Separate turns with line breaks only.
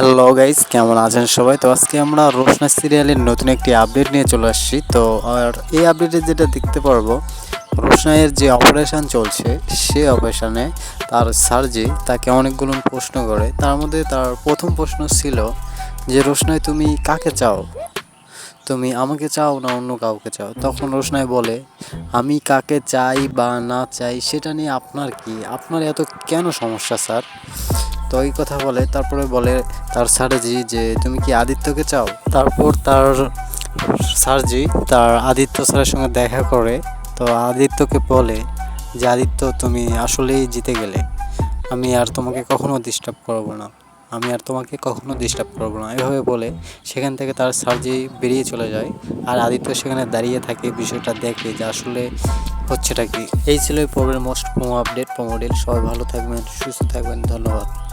Hello guys কেমন আছেন সবাই? তো আজকে আমরা রোশনা সিরিয়ালের নতুন একটি আপডেট নিয়ে চলে আসছি। তো আর এই আপডেটে যেটা দেখতে পারব, রোশনাইয়ের যে অপারেশন চলছে, সে অপারেশানে তার সার্জি তাকে অনেকগুলো প্রশ্ন করে। তার মধ্যে তার প্রথম প্রশ্ন ছিল যে, রোশনাই, তুমি কাকে চাও? তুমি আমাকে চাও না অন্য কাউকে চাও? তখন রোশনাই বলে, আমি কাকে চাই বা না চাই, সেটা নিয়ে আপনার কি? আপনার এত কেন সমস্যা, স্যার? তো এই কথা বলে, তারপরে বলে তার স্যারজি যে, তুমি কি আদিত্যকে চাও? তারপর তার সারজি তার আদিত্য স্যারের সঙ্গে দেখা করে, তো আদিত্যকে বলে যে, আদিত্য, তুমি আসলেই জিতে গেলে। আমি আর তোমাকে কখনো ডিস্টার্ব করব না। আমি আর তোমাকে কখনো ডিস্টার্ব করব না। এভাবে বলে সেখান থেকে তার সার্জি বেরিয়ে চলে যায়। আর আদিত্য সেখানে দাঁড়িয়ে থাকে, বিষয়টা দেখে যে, আসলে হচ্ছেটা কি? এই ছিল এই পর্বের মোস্ট প্রোমো আপডেট প্রোমোডেল, সবাই ভালো থাকবেন, সুস্থ থাকবেন, ধন্যবাদ।